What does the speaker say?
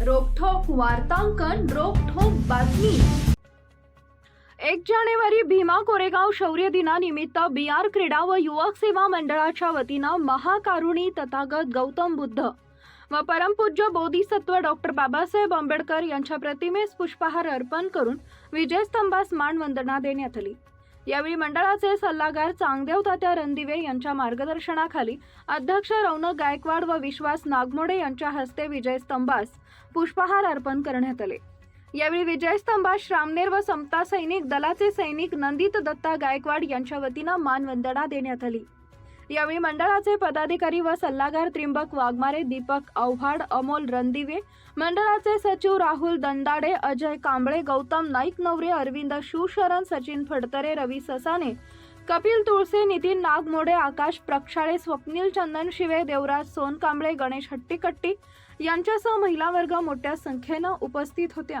वार्तांकन रोखोक बातमी. एक जानेवारी भीमा कोरेगाव शौर्य दिनानिमित्त आर क्रीडा व युवक सेवा मंडळाच्या वतीनं महाकारुणी तथागत गौतम बुद्ध व परमपूज्य बोधिसत्व डॉक्टर बाबासाहेब आंबेडकर यांच्या प्रतिमेस पुष्पहार अर्पण करून विजयस्तंभास मानवंदना देण्यात आली. यावेळी मंडळाचे सल्लागार चांगदेव तात्या रणदिवे यांच्या मार्गदर्शनाखाली अध्यक्ष रौनक गायकवाड व विश्वास नागमोडे यांच्या हस्ते विजय स्तंभास पुष्पहार अर्पण करण्यात आले. यावेळी विजयस्तंभास श्रामनेर व समता सैनिक दलाचे सैनिक नंदित दत्ता गायकवाड यांच्या वतीनं मानवंदना देण्यात आली. यावेळी मंडळाचे पदाधिकारी व सल्लागार त्रिंबक वाघमारे दीपक आव्हाड अमोल रणदिवे मंडळाचे सचिव राहुल दंदाडे अजय कांबळे गौतम नाईक नवरे अरविंद शिवशरण सचिन फडतरे रवी ससाने कपिल तुळसे नितीन नागमोडे आकाश प्रक्षाळे स्वप्नील चंदन शिवे देवराज सोनकांबळे गणेश हट्टीकट्टी यांच्यासह महिला वर्ग मोठ्या संख्येनं उपस्थित होत्या.